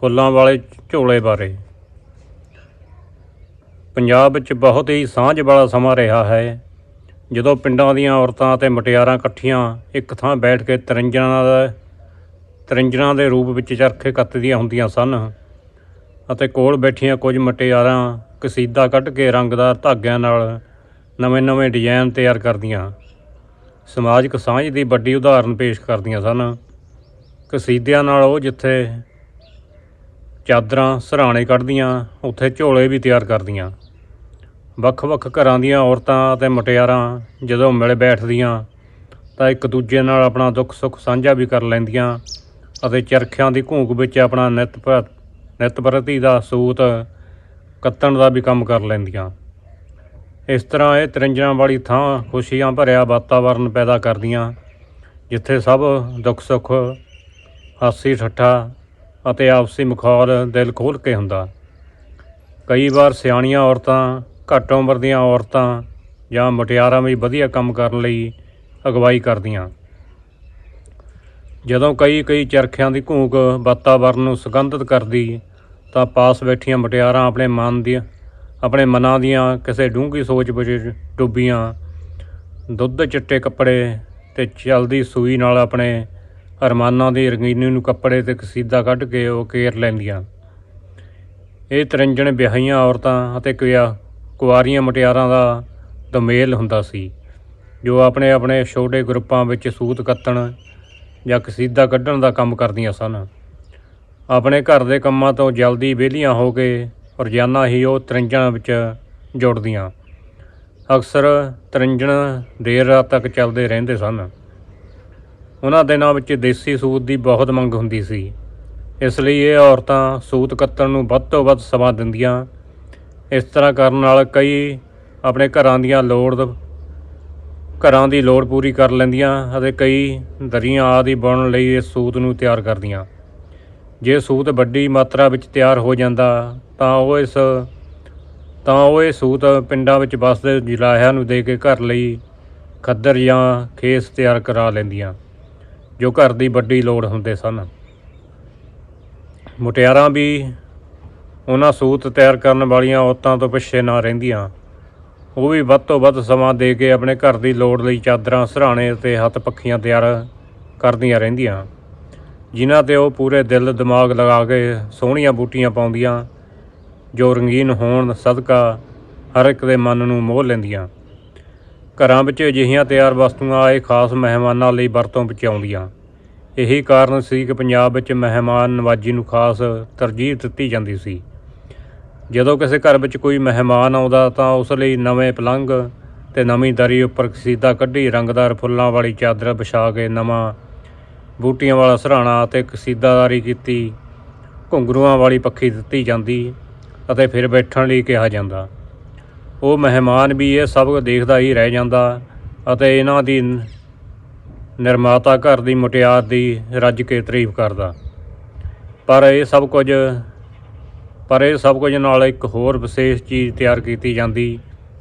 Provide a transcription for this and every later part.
ਫੁੱਲਾਂ ਵਾਲੇ ਝੋਲੇ ਬਾਰੇ। ਪੰਜਾਬ ਵਿੱਚ ਬਹੁਤ ਹੀ ਸਾਂਝ ਵਾਲਾ ਸਮਾਂ ਰਿਹਾ ਹੈ। ਜਦੋਂ ਪਿੰਡਾਂ ਦੀਆਂ ਔਰਤਾਂ ਅਤੇ ਮਟਿਆਰਾਂ ਇਕੱਠੀਆਂ ਇੱਕ ਥਾਂ ਬੈਠ ਕੇ ਤਰਿੰਜਣਾਂ ਦਾ ਤਰਿੰਜਣਾਂ ਦੇ ਰੂਪ ਵਿੱਚ ਚਰਖੇ ਕੱਤਦੀਆਂ ਹੁੰਦੀਆਂ ਸਨ ਅਤੇ ਕੋਲ ਬੈਠੀਆਂ ਕੁਝ ਮਟਿਆਰਾਂ ਕਸੀਦਾ ਕੱਢ ਕੇ ਰੰਗਦਾਰ ਧਾਗਿਆਂ ਨਾਲ ਨਵੇਂ-ਨਵੇਂ ਡਿਜ਼ਾਈਨ ਤਿਆਰ ਕਰਦੀਆਂ। ਸਮਾਜਿਕ ਸਾਂਝ ਦੀ ਵੱਡੀ ਉਦਾਹਰਨ ਪੇਸ਼ ਕਰਦੀਆਂ ਸਨ। ਕਸੀਦਿਆਂ ਨਾਲ ਉਹ ਜਿੱਥੇ ਚਾਦਰਾਂ ਸਰਾਣੇ ਕੱਢਦੀਆਂ, ਉੱਥੇ ਝੋਲੇ ਵੀ ਤਿਆਰ ਕਰਦੀਆਂ। ਵੱਖ-ਵੱਖ ਘਰਾਂ ਦੀਆਂ ਔਰਤਾਂ ਅਤੇ ਮੁਟਿਆਰਾਂ ਜਦੋਂ ਮਿਲ ਬੈਠਦੀਆਂ, ਤਾਂ ਇੱਕ ਦੂਜੇ ਨਾਲ ਆਪਣਾ ਦੁੱਖ ਸੁੱਖ ਸਾਂਝਾ ਵੀ ਕਰ ਲੈਂਦੀਆਂ ਅਤੇ ਚਰਖਿਆਂ ਦੀ ਘੂਕ ਵਿੱਚ ਆਪਣਾ ਨਿਤ ਪ੍ਰ- ਨਿਤ ਪ੍ਰਤੀ ਦਾ ਸੂਤ ਕੱਤਣ ਦਾ ਵੀ ਕੰਮ ਕਰ ਲੈਂਦੀਆਂ। ਇਸ ਤਰ੍ਹਾਂ ਇਹ ਤਰਿੰਜਣਾਂ ਵਾਲੀ ਥਾਂ ਖੁਸ਼ੀਆਂ ਭਰਿਆ ਵਾਤਾਵਰਨ ਪੈਦਾ ਕਰਦੀਆਂ, ਜਿੱਥੇ ਸਭ ਦੁੱਖ ਸੁੱਖ ਹਾਸੀ ਠੱਠਾ ਅਤੇ ਆਪਸੀ ਮੁਖੌਲ ਦਿਲ ਖੋਲ੍ਹ ਕੇ ਹੁੰਦਾ। ਕਈ ਵਾਰ ਸਿਆਣੀਆਂ ਔਰਤਾਂ, ਘੱਟ ਉਮਰ ਦੀਆਂ ਔਰਤਾਂ ਜਾਂ ਮਟਿਆਰਾਂ ਵੀ ਵਧੀਆ ਕੰਮ ਕਰਨ ਲਈ ਅਗਵਾਈ ਕਰਦੀਆਂ। ਜਦੋਂ ਕਈ ਕਈ ਚਰਖਿਆਂ ਦੀ ਘੂਕ ਵਾਤਾਵਰਨ ਨੂੰ ਸੁਗੰਧਿਤ ਕਰਦੀ, ਤਾਂ ਪਾਸ ਬੈਠੀਆਂ ਮਟਿਆਰਾਂ ਆਪਣੇ ਮਨ ਦੀਆਂ, ਆਪਣੇ ਮਨਾਂ ਦੀਆਂ ਕਿਸੇ ਡੂੰਘੀ ਸੋਚ ਵਿੱਚ ਡੁੱਬੀਆਂ। ਦੁੱਧ, ਚਿੱਟੇ ਕੱਪੜੇ ਤੇ ਚਲਦੀ ਸੂਈ ਨਾਲ ਆਪਣੇ ਅਰਮਾਨਾਂ ਦੀ ਰੰਗੀਨੀ ਨੂੰ ਕੱਪੜੇ ਤੇ ਕਸੀਦਾ ਕੱਢ ਕੇ ਉਹ ਕੇਰ ਲੈਂਦੀਆਂ। ਇਹ ਤਰਿੰਜਣ ਵਿਆਹੀਆਂ ਔਰਤਾਂ ਅਤੇ ਕੁਆ ਕੁਆਰੀਆਂ ਮੁਟਿਆਰਾਂ ਦਾ ਦਮੇਲ ਹੁੰਦਾ ਸੀ, ਜੋ ਆਪਣੇ ਆਪਣੇ ਛੋਟੇ ਗਰੁੱਪਾਂ ਵਿੱਚ ਸੂਤ ਕੱਤਣ ਜਾਂ ਕਸੀਦਾ ਕੱਢਣ ਦਾ ਕੰਮ ਕਰਦੀਆਂ ਸਨ। ਆਪਣੇ ਘਰ ਦੇ ਕੰਮਾਂ ਤੋਂ ਜਲਦੀ ਵਿਹਲੀਆਂ ਹੋ ਕੇ ਰੋਜ਼ਾਨਾ ਹੀ ਉਹ ਤਰਿੰਜਣਾਂ ਵਿੱਚ ਜੁੜਦੀਆਂ। ਅਕਸਰ ਤਰਿੰਜਣ ਦੇਰ ਰਾਤ ਤੱਕ ਚੱਲਦੇ ਰਹਿੰਦੇ ਸਨ। ਉਹਨਾਂ ਦਿਨਾਂ ਵਿੱਚ ਦੇਸੀ ਸੂਤ ਦੀ ਬਹੁਤ ਮੰਗ ਹੁੰਦੀ ਸੀ। ਇਸ ਲਈ ਇਹ ਔਰਤਾਂ ਸੂਤ ਕੱਤਣ ਨੂੰ ਵੱਧ ਤੋਂ ਵੱਧ ਸਮਾਂ ਦਿੰਦੀਆਂ। ਇਸ ਤਰ੍ਹਾਂ ਕਰਨ ਨਾਲ ਕਈ ਆਪਣੇ ਘਰਾਂ ਦੀਆਂ ਲੋੜ, ਘਰਾਂ ਦੀ ਲੋੜ ਪੂਰੀ ਕਰ ਲੈਂਦੀਆਂ ਅਤੇ ਕਈ ਦਰੀਆਂ ਆਦਿ ਬਣਨ ਲਈ ਇਸ ਸੂਤ ਨੂੰ ਤਿਆਰ ਕਰਦੀਆਂ। ਜੇ ਸੂਤ ਵੱਡੀ ਮਾਤਰਾ ਵਿੱਚ ਤਿਆਰ ਹੋ ਜਾਂਦਾ, ਤਾਂ ਉਹ ਇਸ, ਤਾਂ ਉਹ ਇਹ ਸੂਤ ਪਿੰਡਾਂ ਵਿੱਚ ਵਸਦੇ ਜਿਲਾਹਿਆਂ ਨੂੰ ਦੇ ਕੇ ਘਰ ਲਈ ਖੱਦਰ ਜਾਂ ਖੇਸ ਤਿਆਰ ਕਰਾ ਲੈਂਦੀਆਂ। ਜੋ ਘਰ ਦੀ ਵੱਡੀ ਲੋੜ ਹੁੰਦੇ ਸਨ। ਮੁਟਿਆਰਾਂ ਵੀ ਉਹਨਾਂ ਸੂਤ ਤਿਆਰ ਕਰਨ ਵਾਲੀਆਂ ਔਰਤਾਂ ਤੋਂ ਪਿੱਛੇ ਨਾ ਰਹਿੰਦੀਆਂ। ਉਹ ਵੀ ਵੱਧ ਤੋਂ ਵੱਧ ਸਮਾਂ ਦੇ ਕੇ ਆਪਣੇ ਘਰ ਦੀ ਲੋੜ ਲਈ ਚਾਦਰਾਂ, ਸਰਾਣੇ ਅਤੇ ਹੱਥ ਪੱਖੀਆਂ ਤਿਆਰ ਕਰਦੀਆਂ ਰਹਿੰਦੀਆਂ। ਜਿਨ੍ਹਾਂ ਤੇ ਉਹ ਪੂਰੇ ਦਿਲ ਦਿਮਾਗ ਲਗਾ ਕੇ ਸੋਹਣੀਆਂ ਬੂਟੀਆਂ ਪਾਉਂਦੀਆਂ, ਜੋ ਰੰਗੀਨ ਹੋਣ, ਸਦਕਾ ਹਰ ਇੱਕ ਦੇ ਮਨ ਨੂੰ ਮੋਹ ਲੈਂਦੀਆਂ। ਘਰਾਂ ਵਿੱਚ ਅਜਿਹੀਆਂ ਤਿਆਰ ਵਸਤੂਆਂ ਆਏ ਖਾਸ ਮਹਿਮਾਨਾਂ ਲਈ ਵਰਤੋਂ ਵਿੱਚ ਆਉਂਦੀਆਂ। ਇਹੀ ਕਾਰਨ ਸੀ ਕਿ ਪੰਜਾਬ ਵਿੱਚ ਮਹਿਮਾਨ ਨਵਾਜੀ ਨੂੰ ਖਾਸ ਤਰਜੀਹ ਦਿੱਤੀ ਜਾਂਦੀ ਸੀ। ਜਦੋਂ ਕਿਸੇ ਘਰ ਵਿੱਚ ਕੋਈ ਮਹਿਮਾਨ ਆਉਂਦਾ ਤਾਂ ਉਸ ਲਈ ਨਵੇਂ ਪਲੰਘ ਤੇ ਨਵੀਂ ਦਰੀ ਉੱਪਰ ਕਸੀਦਾ ਕੱਢੀ, ਰੰਗਦਾਰ ਫੁੱਲਾਂ ਵਾਲੀ ਚਾਦਰ ਵਿਛਾ ਕੇ ਨਵਾਂ ਬੂਟੀਆਂ ਵਾਲਾ ਸਰਾਣਾ ਅਤੇ ਕਸੀਦਾਦਾਰੀ ਕੀਤੀ, ਘੁੰਗਰੂਆਂ ਵਾਲੀ ਪੱਖੀ ਦਿੱਤੀ ਜਾਂਦੀ ਅਤੇ ਫਿਰ ਬੈਠਣ ਲਈ ਕਿਹਾ ਜਾਂਦਾ। ਉਹ ਮਹਿਮਾਨ ਵੀ ਇਹ ਸਭ ਕੁਝ ਦੇਖਦਾ ਹੀ ਰਹਿ ਜਾਂਦਾ ਅਤੇ ਇਹਨਾਂ ਦੀ ਨਿਰਮਾਤਾ ਘਰ ਦੀ ਮੁਟਿਆਰ ਦੀ ਰੱਜ ਕੇ ਤਾਰੀਫ ਕਰਦਾ। ਪਰ ਇਹ ਸਭ ਕੁਝ, ਪਰ ਇਹ ਸਭ ਕੁਝ ਨਾਲ ਇੱਕ ਹੋਰ ਵਿਸ਼ੇਸ਼ ਚੀਜ਼ ਤਿਆਰ ਕੀਤੀ ਜਾਂਦੀ,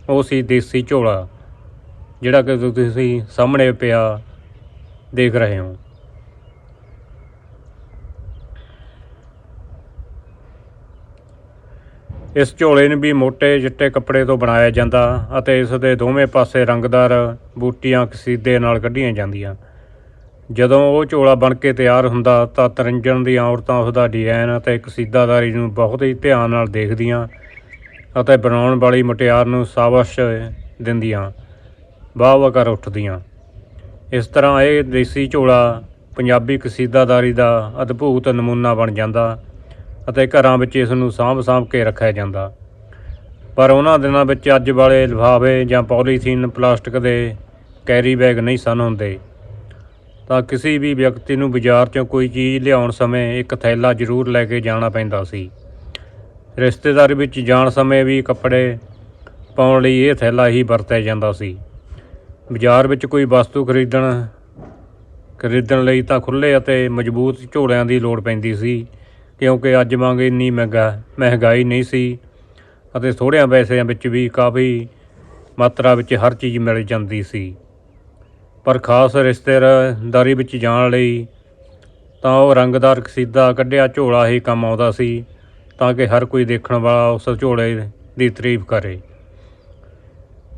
ਉਹ ਸੀ ਦੇਸੀ ਝੋਲਾ, ਜਿਹੜਾ ਕਿ ਤੁਸੀਂ ਸਾਹਮਣੇ ਪਿਆ ਦੇਖ ਰਹੇ ਹੋ। ਇਸ ਝੋਲੇ ਨੂੰ ਵੀ ਮੋٹے ਚਿੱਟੇ ਕੱਪੜੇ ਤੋਂ ਬਣਾਇਆ ਜਾਂਦਾ ਅਤੇ ਇਸ ਦੇ ਦੋਵੇਂ ਪਾਸੇ ਰੰਗਦਾਰ ਬੂਟੀਆਂ ਕਸੀਦੇ ਨਾਲ ਕੱਢੀਆਂ ਜਾਂਦੀਆਂ। ਜਦੋਂ ਉਹ ਝੋਲਾ ਬਣ ਕੇ ਤਿਆਰ ਹੁੰਦਾ ਤਾਂ ਤਰਿੰਜਣ ਦੀਆਂ ਔਰਤਾਂ ਉਸ ਦਾ ਡਿਜ਼ਾਈਨ ਅਤੇ ਕਸੀਦਾਦਾਰੀ ਨੂੰ ਬਹੁਤ ਹੀ ਧਿਆਨ ਨਾਲ ਦੇਖਦੀਆਂ ਅਤੇ ਬਣਾਉਣ ਵਾਲੀ ਮੁਟਿਆਰ ਨੂੰ ਸਾਬਸ਼ ਦਿੰਦੀਆਂ ਵਾਹ ਵਾਹ ਕਰ ਉੱਠਦੀਆਂ। ਇਸ ਤਰ੍ਹਾਂ ਇਹ ਦੇਸੀ ਝੋਲਾ ਪੰਜਾਬੀ ਕਸੀਦਾਦਾਰੀ ਦਾ ਅਦਭੁਤ ਨਮੂਨਾ ਬਣ ਜਾਂਦਾ ਅਤੇ ਘਰਾਂ ਵਿੱਚ ਇਸ ਨੂੰ ਸਾਂਭ ਸਾਂਭ ਕੇ ਰੱਖਿਆ ਜਾਂਦਾ। ਪਰ ਉਹਨਾਂ ਦਿਨਾਂ ਵਿੱਚ ਅੱਜ ਵਾਲੇ ਲਿਫਾਫੇ ਜਾਂ ਪੋਲੀਥੀਨ ਪਲਾਸਟਿਕ ਦੇ ਕੈਰੀ ਬੈਗ ਨਹੀਂ ਸਨ ਹੁੰਦੇ। ਤਾਂ ਕਿਸੇ ਵੀ ਵਿਅਕਤੀ ਨੂੰ ਬਾਜ਼ਾਰ 'ਚੋਂ ਕੋਈ ਚੀਜ਼ ਲਿਆਉਣ ਸਮੇਂ ਇੱਕ ਥੈਲਾ ਜ਼ਰੂਰ ਲੈ ਕੇ ਜਾਣਾ ਪੈਂਦਾ ਸੀ। ਰਿਸ਼ਤੇਦਾਰੀ ਵਿੱਚ ਜਾਣ ਸਮੇਂ ਵੀ ਕੱਪੜੇ ਪਾਉਣ ਲਈ ਇਹ ਥੈਲਾ ਹੀ ਵਰਤਿਆ ਜਾਂਦਾ ਸੀ। ਬਾਜ਼ਾਰ ਵਿੱਚ ਕੋਈ ਵਸਤੂ ਖਰੀਦਣ ਖਰੀਦਣ ਲਈ ਤਾਂ ਖੁੱਲ੍ਹੇ ਅਤੇ ਮਜ਼ਬੂਤ ਝੋਲਿਆਂ ਦੀ ਲੋੜ ਪੈਂਦੀ ਸੀ। ਕਿਉਂਕਿ ਅੱਜ ਵਾਂਗ ਇੰਨੀ ਮਹਿੰਗਾ ਮਹਿੰਗਾਈ ਨਹੀਂ ਸੀ ਅਤੇ ਥੋੜ੍ਹਿਆਂ ਪੈਸਿਆਂ ਵਿੱਚ ਵੀ ਕਾਫੀ ਮਾਤਰਾ ਵਿੱਚ ਹਰ ਚੀਜ਼ ਮਿਲ ਜਾਂਦੀ ਸੀ। ਪਰ ਖਾਸ ਰਿਸ਼ਤੇਦਾਰੀ ਵਿੱਚ ਜਾਣ ਲਈ ਤਾਂ ਉਹ ਰੰਗਦਾਰ ਕਸੀਦਾ ਕੱਢਿਆ ਝੋਲਾ ਹੀ ਕੰਮ ਆਉਂਦਾ ਸੀ ਤਾਂ ਕਿ ਹਰ ਕੋਈ ਦੇਖਣ ਵਾਲਾ ਉਸ ਝੋਲੇ ਦੀ ਤਾਰੀਫ ਕਰੇ।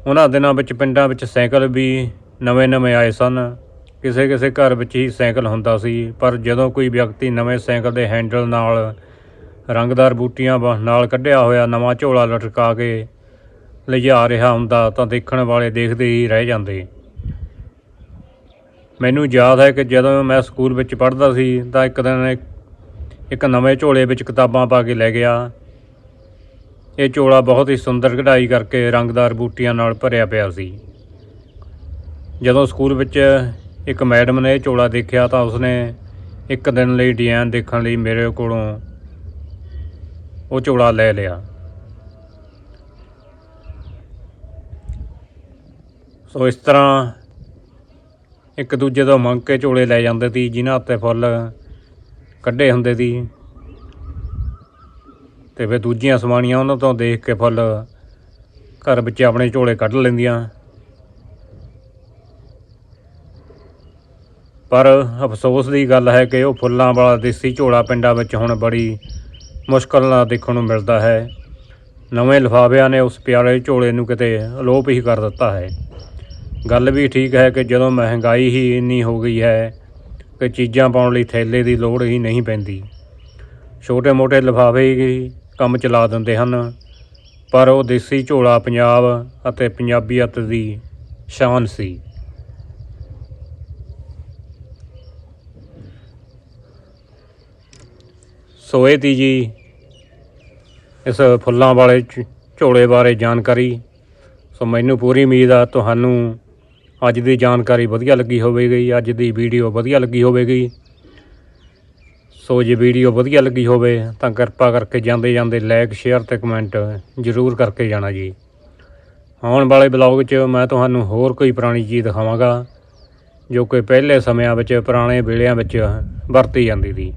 ਉਹਨਾਂ ਦਿਨਾਂ ਵਿੱਚ ਪਿੰਡਾਂ ਵਿੱਚ ਸਾਈਕਲ ਵੀ ਨਵੇਂ-ਨਵੇਂ ਆਏ ਸਨ। ਕਿਸੇ ਕਿਸੇ ਘਰ ਵਿੱਚ ਹੀ ਸਾਈਕਲ ਹੁੰਦਾ ਸੀ, ਪਰ ਜਦੋਂ ਕੋਈ ਵਿਅਕਤੀ ਨਵੇਂ ਸਾਈਕਲ ਦੇ ਹੈਂਡਲ ਨਾਲ ਰੰਗਦਾਰ ਬੂਟੀਆਂ ਵਾ- ਨਾਲ ਕੱਢਿਆ ਹੋਇਆ ਨਵਾਂ ਝੋਲਾ ਲਟਕਾ ਕੇ ਲਿਜਾ ਰਿਹਾ ਹੁੰਦਾ ਤਾਂ ਦੇਖਣ ਵਾਲੇ ਦੇਖਦੇ ਹੀ ਰਹਿ ਜਾਂਦੇ। ਮੈਨੂੰ ਯਾਦ ਹੈ ਕਿ ਜਦੋਂ ਮੈਂ ਸਕੂਲ ਵਿੱਚ ਪੜ੍ਹਦਾ ਸੀ ਤਾਂ ਇੱਕ ਦਿਨ ਇੱਕ ਨਵੇਂ ਝੋਲੇ ਵਿੱਚ ਕਿਤਾਬਾਂ ਪਾ ਕੇ ਲੈ ਗਿਆ। ਇਹ ਝੋਲਾ ਬਹੁਤ ਹੀ ਸੁੰਦਰ ਕਢਾਈ ਕਰਕੇ ਰੰਗਦਾਰ ਬੂਟੀਆਂ ਨਾਲ ਭਰਿਆ ਪਿਆ ਸੀ। ਜਦੋਂ ਸਕੂਲ ਵਿੱਚ ਇੱਕ ਮੈਡਮ ਨੇ ਇਹ ਝੋਲਾ ਦੇਖਿਆ ਤਾਂ ਉਸਨੇ ਇੱਕ ਦਿਨ ਲਈ ਡਿਜ਼ਾਈਨ ਦੇਖਣ ਲਈ ਮੇਰੇ ਕੋਲੋਂ ਉਹ ਝੋਲਾ ਲੈ ਲਿਆ। ਸੋ ਇਸ ਤਰ੍ਹਾਂ ਇੱਕ ਦੂਜੇ ਤੋਂ ਮੰਗ ਕੇ ਝੋਲੇ ਲੈ ਜਾਂਦੇ ਸੀ, ਜਿਨ੍ਹਾਂ ਉੱਤੇ ਫੁੱਲ ਕੱਢੇ ਹੁੰਦੇ ਸੀ। ਤੇ ਫਿਰ ਦੂਜੀਆਂ ਸਵਾਣੀਆਂ ਉਹਨਾਂ ਤੋਂ ਦੇਖ ਕੇ ਫੁੱਲ ਘਰ ਵਿੱਚ ਆਪਣੇ ਝੋਲੇ ਕੱਢ ਲੈਂਦੀਆਂ। ਪਰ ਅਫਸੋਸ ਦੀ ਗੱਲ ਹੈ ਕਿ ਉਹ ਫੁੱਲਾਂ ਵਾਲਾ ਦੇਸੀ ਝੋਲਾ ਪਿੰਡਾਂ ਵਿੱਚ ਹੁਣ ਬੜੀ ਮੁਸ਼ਕਲ ਨਾਲ ਦੇਖਣ ਨੂੰ ਮਿਲਦਾ ਹੈ। ਨਵੇਂ ਲਿਫਾਫਿਆਂ ਨੇ ਉਸ ਪਿਆਰੇ ਝੋਲੇ ਨੂੰ ਕਿਤੇ ਅਲੋਪ ਹੀ ਕਰ ਦਿੱਤਾ ਹੈ। ਗੱਲ ਵੀ ਠੀਕ ਹੈ ਕਿ ਜਦੋਂ ਮਹਿੰਗਾਈ ਹੀ ਇੰਨੀ ਹੋ ਗਈ ਹੈ ਕਿ ਚੀਜ਼ਾਂ ਪਾਉਣ ਲਈ ਥੈਲੇ ਦੀ ਲੋੜ ਹੀ ਨਹੀਂ ਪੈਂਦੀ। ਛੋਟੇ-ਮੋਟੇ ਲਿਫਾਫੇ ਹੀ ਕੰਮ ਚਲਾ ਦਿੰਦੇ ਹਨ, ਪਰ ਉਹ ਦੇਸੀ ਝੋਲਾ ਪੰਜਾਬ ਅਤੇ ਪੰਜਾਬੀਅਤ ਦੀ ਸ਼ਾਨ ਸੀ। ਸੋ ਇਹ ਤੀ ਜੀ। ਇਸ ਫੁੱਲਾਂ ਵਾਲੇ ਝ- ਝੋਲੇ ਬਾਰੇ ਜਾਣਕਾਰੀ। ਸੋ ਮੈਨੂੰ ਪੂਰੀ ਉਮੀਦ ਆ ਤੁਹਾਨੂੰ ਅੱਜ ਦੀ ਜਾਣਕਾਰੀ ਵਧੀਆ ਲੱਗੀ ਹੋਵੇਗੀ, ਅੱਜ ਦੀ ਵੀਡੀਓ ਵਧੀਆ ਲੱਗੀ ਹੋਵੇਗੀ। ਸੋ ਜੇ ਵੀਡੀਓ ਵਧੀਆ ਲੱਗੀ ਹੋਵੇ ਤਾਂ ਕਿਰਪਾ ਕਰਕੇ ਜਾਂਦੇ ਜਾਂਦੇ ਲਾਈਕ ਸ਼ੇਅਰ ਤੇ ਕਮੈਂਟ ਜ਼ਰੂਰ ਕਰਕੇ ਜਾਣਾ ਜੀ। ਆਉਣ ਵਾਲੇ ਬਲੌਗ 'ਚ ਮੈਂ ਤੁਹਾਨੂੰ ਹੋਰ ਕੋਈ ਪੁਰਾਣੀ ਚੀਜ਼ ਦਿਖਾਵਾਂਗਾ, ਜੋ ਕਿ ਪਹਿਲੇ ਸਮਿਆਂ ਵਿੱਚ ਪੁਰਾਣੇ ਵੇਲਿਆਂ ਵਿੱਚ ਵਰਤੀ ਜਾਂਦੀ ਸੀ।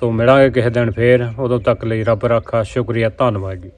ਸੋ ਮਿਲਾਂਗੇ ਕਿਸੇ ਦਿਨ ਫੇਰ। ਉਦੋਂ ਤੱਕ ਲਈ ਰੱਬ ਰਾਖਾ ਸ਼ੁਕਰੀਆ ਧੰਨਵਾਦ ਜੀ।